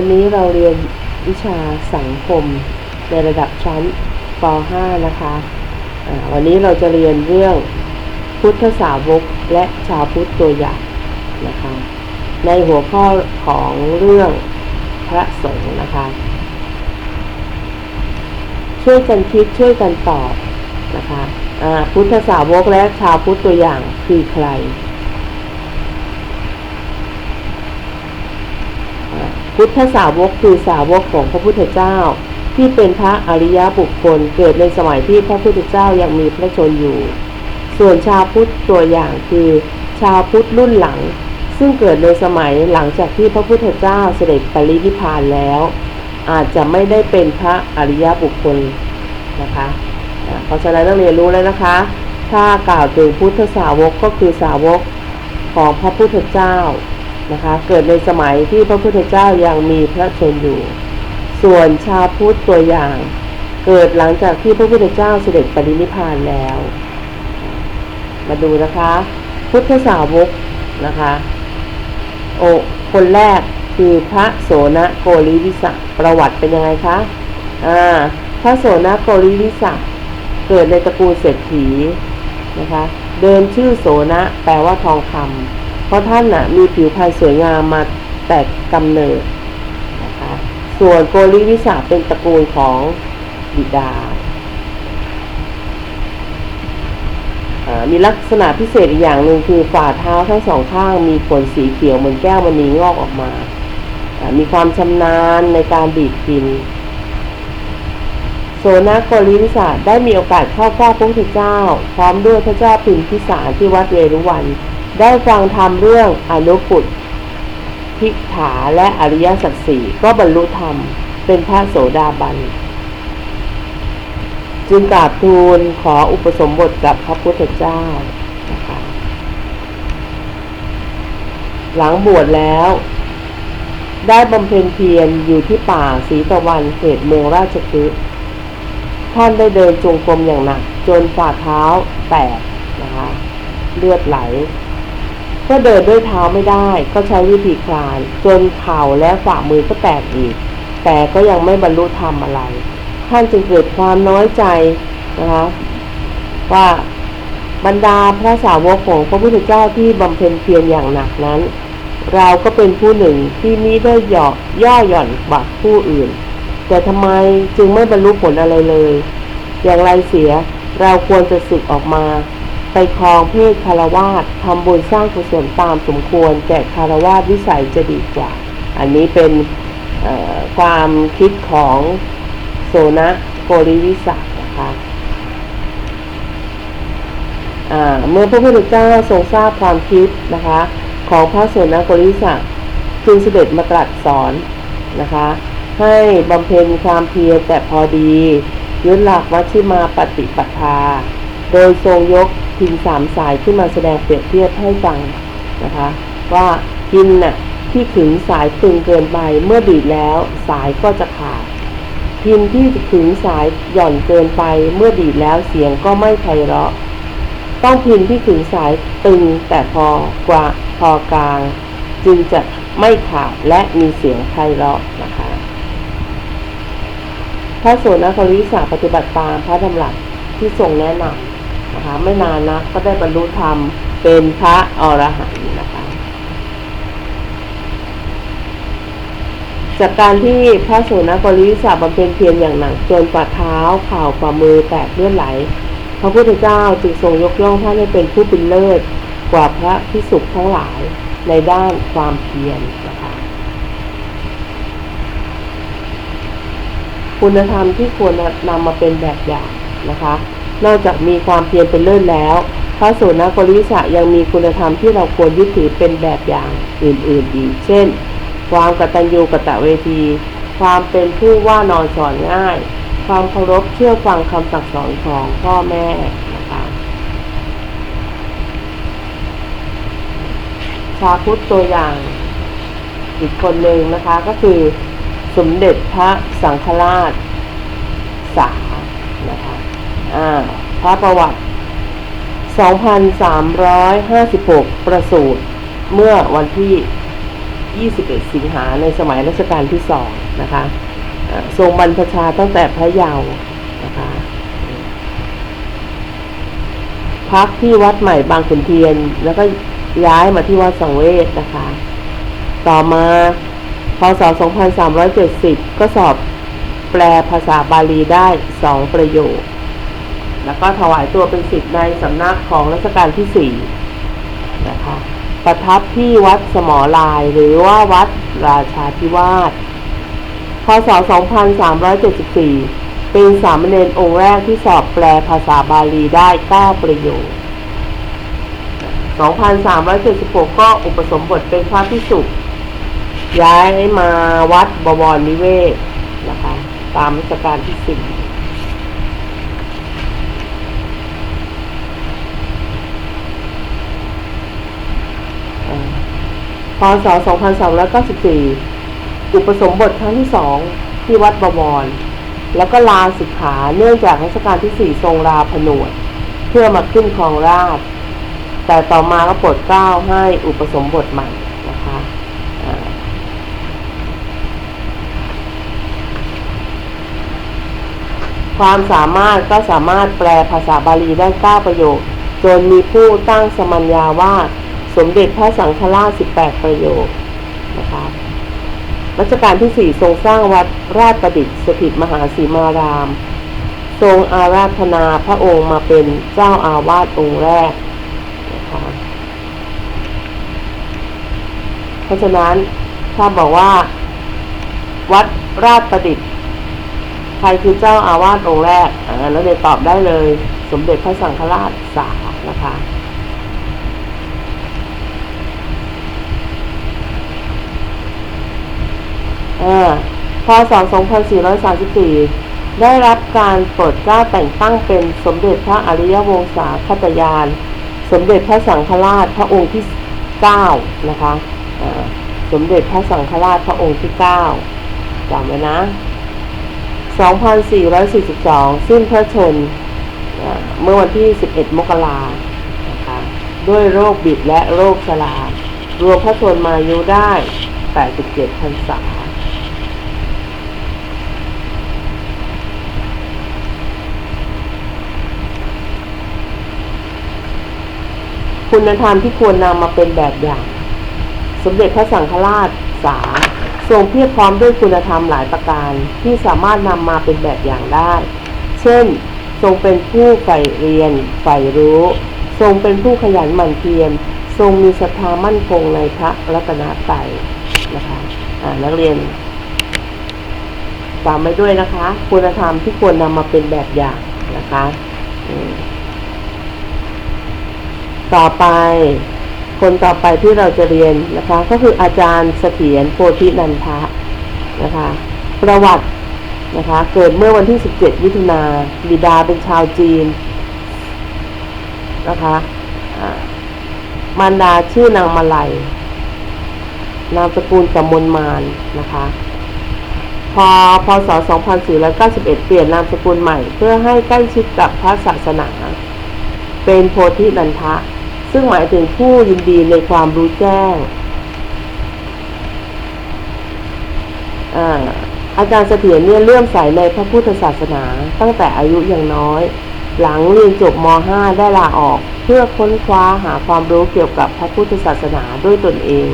วันนี้เราเรียนวิชาสังคมในระดับชั้นป .5 นะคะอ่าวันนี้เราจะเรียนเรื่องพุทธสาวกและชาวพุทธตัวอย่างนะคะ ในหัวข้อของเรื่องพระสงฆ์นะคะ ช่วยกันคิดช่วยกันตอบนะคะอ่าพุทธสาวกและชาวพุทธตัวอย่างคือใคร พุทธสาวกคือสาวกของพระพุทธเจ้า ที่เป็นพระอริยบุคคลเกิดในสมัยที่พระพุทธเจ้ายังมีพระชนอยู่ ส่วนชาวพุทธตัวอย่างคือ ชาวพุทธรุ่นหลัง ซึ่งเกิดในสมัยหลังจากที่พระพุทธเจ้าเสด็จปรินิพพานแล้ว อาจจะไม่ได้เป็นพระอริยบุคคลนะคะ เพราะฉะนั้นต้องเรียนรู้แล้วนะคะ ถ้ากล่าวถึงพุทธสาวกก็คือสาวกของพระพุทธเจ้า นะคะ เกิดในสมัยที่พระพุทธเจ้ายังมีพระชนอยู่ ส่วนชาวพุทธตัวอย่าง เกิดหลังจากที่พระพุทธเจ้าเสด็จปรินิพพานแล้ว มาดูนะคะ พุทธสาวกนะคะ โอคนแรกคือพระโสนโกริวิสะประวัติเป็นยังไงคะอ่าพระโสนโกริวิสะเกิดในตระกูลเศรษฐีนะคะ เดิมชื่อโสนะแปลว่าทองคำ เพราะท่านน่ะมีผิวพรรณสวยงามมาแต่กำเนิดนะคะส่วนโกริวิสาเป็นตระกูลของบิดา มีลักษณะพิเศษอีกอย่างหนึ่งคือฝ่าเท้าทั้งสองข้างมีขนสีเขียวเหมือนแก้วมณีงอกออกมา มีความชำนาญในการดีดพินโสนโกริวิสาได้มีโอกาสเข้าเฝ้าพระพุทธเจ้า พร้อมด้วยพระเจ้าพิมพิสารที่วัดเวรุวัน ได้ฟังธรรมเรื่องอนุปุตพิกถาและอริยสัจสี่ก็บรรลุธรรมเป็นพระโสดาบัน จึงกราบทูลขออุปสมบทกับพระพุทธเจ้านะคะหลังบวชแล้ว ได้บำเพ็ญเพียรอยู่ที่ป่าสีตะวันเขตเมืองราชคฤห์ท่านได้เดินจงกรมอย่างหนัก จนฝ่าเท้าแตกนะคะ เลือดไหล ก็เดินด้วยเท้าไม่ได้ ก็ใช้วิธีคลาน จนเข่าและฝ่ามือก็แตกอีก แต่ก็ยังไม่บรรลุธรรมอะไร ท่านจึงเกิดความน้อยใจนะคะว่าบรรดาพระสาวกของพระพุทธเจ้าที่บำเพ็ญเพียรอย่างหนักนั้น เราก็เป็นผู้หนึ่งที่มิได้หย่อย่อหย่อนกว่าผู้อื่น แต่ทำไมจึงไม่บรรลุผลอะไรเลย อย่างไรเสียเราควรจะสึกออกมา ไปครองเพศคารวาสทำบุญสร้างกุศลตามสมควรแต่คารวาสวิสัยจะดีกว่า อันนี้เป็นความคิดของโสนะโกริวิสักนะคะเมื่อพระพุทธเจ้าทรงทราบความคิดนะคะ ของพระโสนโกริวิสักจึงเสด็จมาตรัสสอนนะคะ ให้บำเพ็ญความเพียรแต่พอดียึดหลักวัชิมาปฏิปทา โดยทรงยก พินสามสายขึ้นมาแสดงเปรียบเทียบให้ฟังนะคะ ว่าพินน่ะที่ขึงสายตึงเกินไปเมื่อดีดแล้วสายก็จะขาด พินที่ขึงสายหย่อนเกินไปเมื่อดีดแล้วเสียงก็ไม่ไพเราะ ต้องพินที่ขึงสายตึงแต่พอกว่าพอกลาง จึงจะไม่ขาดและมีเสียงไพเราะนะคะพระโสนคริสาปฏิบัติตามพระดำรัสที่ทรงแนะนำ นะคะไม่นานนะก็ได้บรรลุธรรมเป็นพระอรหันต์นะคะจากการที่พระโสนกริสาบำเพ็ญเพียรอย่างหนักจนฝ่าเท้าข่าวฝ่ามือแตกเลือดไหล พระพุทธเจ้าจึงทรงยกย่องท่านให้เป็นผู้เป็นเลิศกว่าพระพิสุทั้งหลายในด้านความเพียรนะคะคุณธรรมที่ควรนำมาเป็นแบบอย่างนะคะ นอกจากมีความเพียรเป็นเลิศแล้ว พระโสนกริสะยังมีคุณธรรมที่เราควรยึดถือเป็นแบบอย่างอื่นๆอีก เช่น ความกตัญญูกตเวที ความเป็นผู้ว่านอนสอนง่าย ความเคารพเชื่อฟังคำสั่งสอนของพ่อแม่นะคะชาพุทธตัวอย่างอีกคนหนึ่งนะคะก็คือสมเด็จพระสังฆราชสานะคะ อ่าพระประวัติ 2,356 ประสูติเมื่อวันที่ 21 สิงหาในสมัยรัชกาลที่สองนะคะทรงบรรพชาตั้งแต่พระเยาว์นะคะพักที่วัดใหม่บางขุนเทียน แล้วก็ย้ายมาที่วัดสังเวชนะคะ ต่อมาพศ 2370 ก็สอบแปลภาษาบาลีได้สองประโยค แล้วก็ถวายตัวเป็นศิษย์ในสำนักของรัชกาลที่สี่นะคะประทับที่วัดสมอลายหรือว่าวัดราชาธิวาสพศ 2374 เป็นสามเณรองค์แรกที่สอบแปลภาษาบาลีได้ 9 ประโยค 2376 ก็อุปสมบทเป็นพระพิสุย้ายมาวัดบวรนิเวศนะคะตามรัชกาลที่สี่อ่า พศ 2394 อุปสมบทครั้งที่สองที่วัดบวร แล้วก็ลาสิกขาเนื่องจากรัชกาลที่สี่ทรงลาผนวด เพื่อมาขึ้นครองราช แต่ต่อมาก็โปรดเกล้าให้อุปสมบทใหม่นะคะความสามารถก็สามารถแปลภาษาบาลีได้ 9 ประโยค จนมีผู้ตั้งสมัญญาว่า สมเด็จพระสังฆราช 18 ประโยคนะคะรัชกาลที่สี่ทรงสร้างวัดราชประดิษฐ์สถิตมหาสีมาราม ทรงอาราธนาพระองค์มาเป็นเจ้าอาวาสองค์แรกนะคะเพราะฉะนั้นถ้าบอกว่า วัดราชประดิษฐ์ใครคือเจ้าอาวาสองค์แรกอ่าแล้วเดี๋ยวตอบได้เลย สมเด็จพระสังฆราชสานะคะ อ่าพศ 2434 ได้รับการโปรดเกล้าแต่งตั้งเป็นสมเด็จพระอริยวงศาคตยาน สมเด็จพระสังฆราชพระองค์ที่ 9 นะคะสมเด็จพระสังฆราชพระองค์ที่ 9จำไว้นะ 2442 สิ้นพระชน เมื่อวันที่ 11 มกรานะคะด้วยโรคบิดและโรคชรารวมพระชนมายุได้ 87พรรษา คุณธรรมที่ควรนำมาเป็นแบบอย่าง สมเด็จพระสังฆราชสาทรงเพียบพร้อมด้วยคุณธรรมหลายประการที่สามารถนำมาเป็นแบบอย่างได้ เช่น ทรงเป็นผู้ใฝ่เรียนใฝ่รู้ ทรงเป็นผู้ขยันหมั่นเพียร ทรงมีศรัทธามั่นคงในพระรัตนตรัยนะคะอ่านักเรียนตามไปด้วยนะคะ คุณธรรมที่ควรนำมาเป็นแบบอย่างนะคะ ต่อไป คนต่อไปที่เราจะเรียนนะคะ ก็คืออาจารย์เสถียรโพธินันทะนะคะ ประวัตินะคะ เกิดเมื่อวันที่ 17มิถุนาบิดาเป็นชาวจีนนะคะมารดาชื่อนางมาลัย นามสกุลกมลมานนะคะ พอพศ 2491 เปลี่ยนนามสกุลใหม่ เพื่อให้ใกล้ชิดกับพระศาสนา เป็นโพธินันทะ ซึ่งหมายถึงผู้ยินดีในความรู้แจ้งอาจารย์เสถียรเนี่ยเลื่อมใสในพระพุทธศาสนา ตั้งแต่อายุยังน้อย หลังเรียนจบม .5 ได้ลาออก เพื่อค้นคว้าหาความรู้เกี่ยวกับพระพุทธศาสนาด้วยตนเอง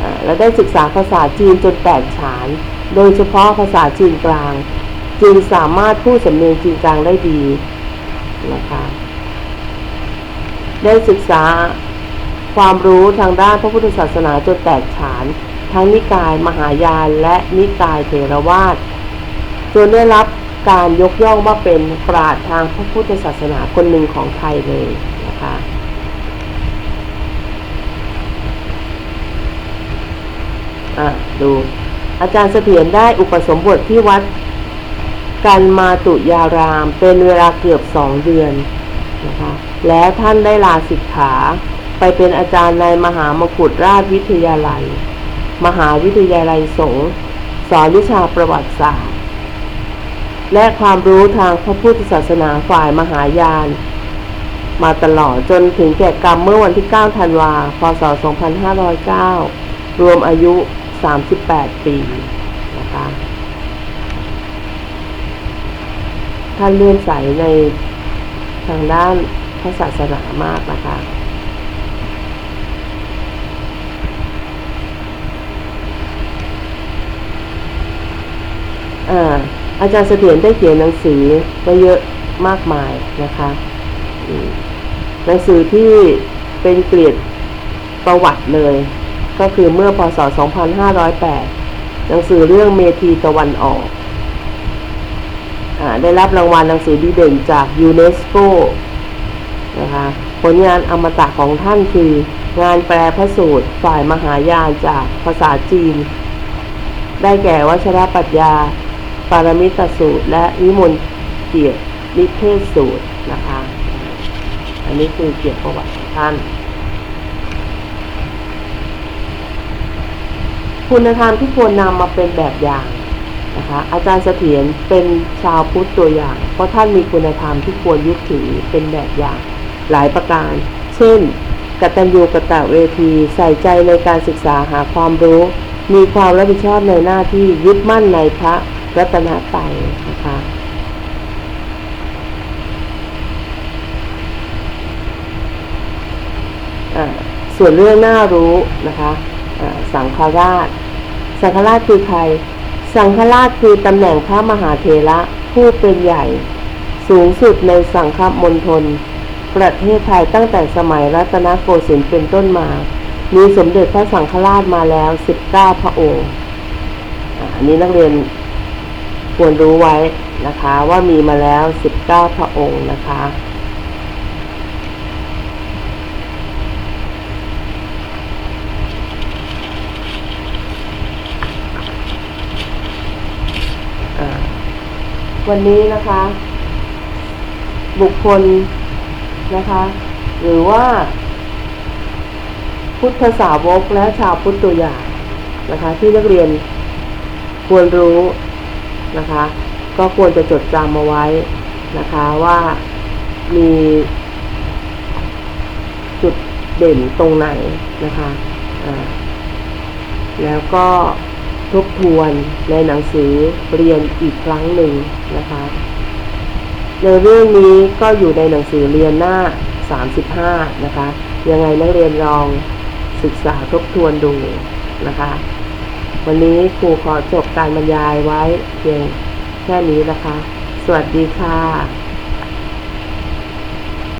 อและได้ศึกษาภาษาจีนจนแตกฉาน โดยเฉพาะภาษาจีนกลาง จึงสามารถพูดสำเนียงจีนกลางได้ดีนะคะ ได้ศึกษาความรู้ทางด้านพระพุทธศาสนาจนแตกฉาน ทั้งนิกายมหายานและนิกายเถรวาทจนได้รับการยกย่องว่าเป็นปราชญ์ทางพระพุทธศาสนาคนหนึ่งของไทยเลยนะคะอะดูอาจารย์เสถียรได้อุปสมบทที่วัดกันมาตุยาราม เป็นเวลาเกือบสองเดือนนะคะ แล้วท่านได้ลาสิกขา ไปเป็นอาจารย์ในมหามกุฎราชวิทยาลัย มหาวิทยาลัยสงฆ์สอนวิชาประวัติศาสตร์ และความรู้ทางพระพุทธศาสนาฝ่ายมหายาน มาตลอดจนถึงแก่กรรมเมื่อวันที่ 9 ธันวาพศ 2509 รวมอายุ 38 ปีนะคะท่านเลื่อนใสในทางด้าน ระศาสนามากนะคะอ่าอาจารย์เสถียรได้เขียนหนังสือไว้เยอะมากมายนะคะหนังสือที่เป็นเกลียดประวัติเลย ก็คือเมื่อพศ 2508 หนังสือเรื่องเมทีตะวันออกอาได้รับรางวัลหนังสือดีเด่นจากยูเนสโก นะคะ ผลงานอมตะของท่านคือ งานแปลพระสูตรฝ่ายมหายานจากภาษาจีน ได้แก่วัชรปรัชญา ปารมิตสูตร และวิมลเกียรตินิเทศสูตรนะคะ อันนี้คือเกียรติประวัติของท่านคุณธรรมที่ควรนำมาเป็นแบบอย่างนะคะอาจารย์เสถียรเป็นชาวพุทธตัวอย่าง เพราะท่านมีคุณธรรมที่ควรยึดถือเป็นแบบอย่าง หลายประการ เช่น กตัญญูกตเวทีใส่ใจในการศึกษาหาความรู้ มีความรับผิดชอบในหน้าที่ยึดมั่นในพระรัตนตรัยนะคะส่วนเรื่องน่ารู้นะคะสังฆราช สังฆราชคือใคร สังฆราชคือตำแหน่งพระมหาเถระผู้เป็นใหญ่ สูงสุดในสังฆมณฑล ประเทศไทยตั้งแต่สมัยรัตนโกสินทร์เป็นต้นมา มีสมเด็จพระสังฆราชมาแล้ว 19 พระองค์อ่าอันนี้นักเรียนควรรู้ไว้นะคะว่ามีมาแล้ว 19 พระองค์นะคะวันนี้นะคะ บุคคล นะคะ หรือว่า พุทธสาวกและชาวพุทธตัวอย่างนะคะ ที่นักเรียนควรรู้นะคะ ก็ควรจะจดจำเอาไว้นะคะว่ามีจุดเด่นตรงไหนนะคะแล้วก็ทบทวนในหนังสือเรียนอีกครั้งหนึ่งนะคะ ในเรื่องนี้ก็อยู่ในหนังสือเรียนหน้า 35 นะคะ ยังไงนักเรียนลองศึกษาทบทวนดูนะคะ วันนี้ครูขอจบการบรรยายไว้เพียงแค่นี้นะคะ สวัสดีค่ะ